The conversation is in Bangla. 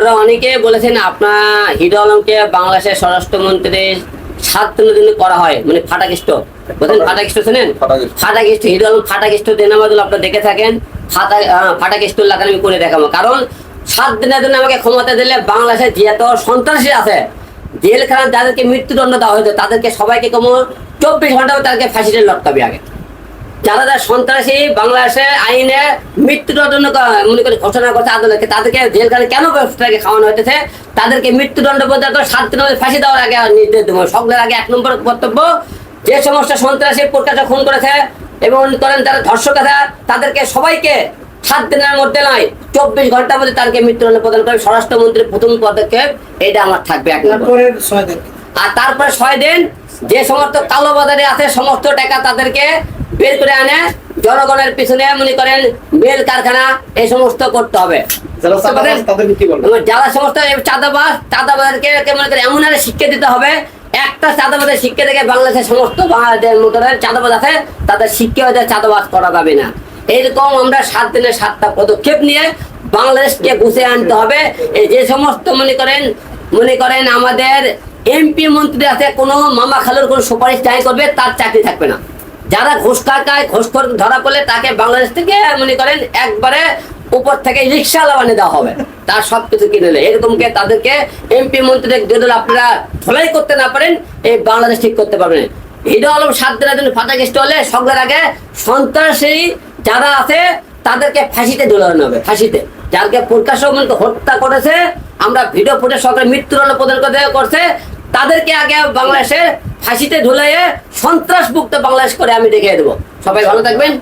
আপনারা অনেকে বলেছেন আপনার হিরো আলমকে বাংলাদেশের স্বরাষ্ট্রমন্ত্রী সাত দিনের জন্য করা হয় মানে ফাটাকিষ্ট। বলছেন ফাটাকিষ্ট। শোনেন? ফাটাকেষ্ট। হিরো আলম ফাটাকিষ্ট দেনামাদুল আপনারা দেখে থাকেন ফাটা ফাটাকিষ্ট লাগান আমি করে দেখাবো। কারণ সাত দিনের জন্য আমাকে ক্ষমতা দিলে বাংলাদেশে যত সন্ত্রাসী আছে জেলখানা যাদেরকে মৃত্যুদণ্ড দেওয়া হয়েছে তাদেরকে সবাইকে কম চব্বিশ ঘণ্টা তাদেরকে ফাঁসিতে লটকাবে আগে। যারা যারা সন্ত্রাসী বাংলাদেশে আইনে মৃত্যুদণ্ড মনে করে ঘোষণা করছে আদালতকে তাদেরকে জেলখানে কেন ব্যবস্থাকে খাওয়ানো হতেছে তাদেরকে মৃত্যুদণ্ড পর্যন্ত সাত দিনের ফাঁসি দেওয়ার আগে নির্দেশ দেবো। সকলের আগে এক নম্বর কর্তব্য যে সমস্ত সন্ত্রাসী প্রকাশে খুন করেছে এবং করেন যারা ধর্ষক আছে তাদেরকে সবাইকে সাত দিনের মধ্যে নয় চব্বিশ ঘণ্টার মধ্যে তাদেরকে মৃত্যুদণ্ড প্রদান করে স্বরাষ্ট্রমন্ত্রীর প্রথম পদক্ষেপ এটা আমার থাকবে এক নম্বর। আর তারপরে ছয় দিন যে সমস্ত কালো বাজারে আছে সমস্ত টাকা তাদেরকে বের করে আনে জনগণের পিছনে মনে করেন মেল কারখানা এই সমস্ত করতে হবে। যারা সমস্ত এই চাঁদাবাজ কে মনে করে এমন একটা শিক্ষা দিতে হবে একটা চাঁদাবাজের শিক্ষা থেকে বাংলাদেশের সমস্ত বাংলাদেশের মতো চাঁদাবাজ আছে তাদের শিক্ষা হতে চাঁদাবাজ করা যাবে না। এইরকম আমরা সাত দিনের সাতটা পদক্ষেপ নিয়ে বাংলাদেশকে গুছিয়ে আনতে হবে। এই যে সমস্ত মনে করেন মনে করেন আমাদের এমপি মন্ত্রী আছে কোনো মামা খালুর কোনো সুপারিশ যাই করবে তার চাকরি থাকবে না। যারা ঘুষ কাকায় ঘুষখোর ধরা পড়লে তাকে বাংলাদেশ থেকে মনে করেন একবারে উপর থেকে রিক্সা বানিয়ে দেওয়া হবে। তার সব কিছু কিনে নেয়। এরকমকে তাদেরকে এমপি মন্ত্রী যদি আপনারা ধলাই করতে না পারেন, এই বাংলাদেশ ঠিক করতে পারবেন হিরো আলম সাত দিনের জন্য ফাটাকেষ্ট হলে সকলের আগে সন্ত্রাসী যারা আছে, তাদেরকে ফাঁসিতে ঝুলানো হবে, ফাঁসিতে। যাকে প্রকাশ্য মনে হত্যা করেছে, আমরা ভিডিও ফুটে সকলে মৃত্যুদণ্ড প্রদান করতে- করছে, তাদেরকে আগে বাংলাদেশের ফাঁসিতে ঝুলাইয়ে সন্ত্রাস মুক্ত বাংলাদেশ করে আমি দেখে দেবো। সবাই ভালো থাকবেন।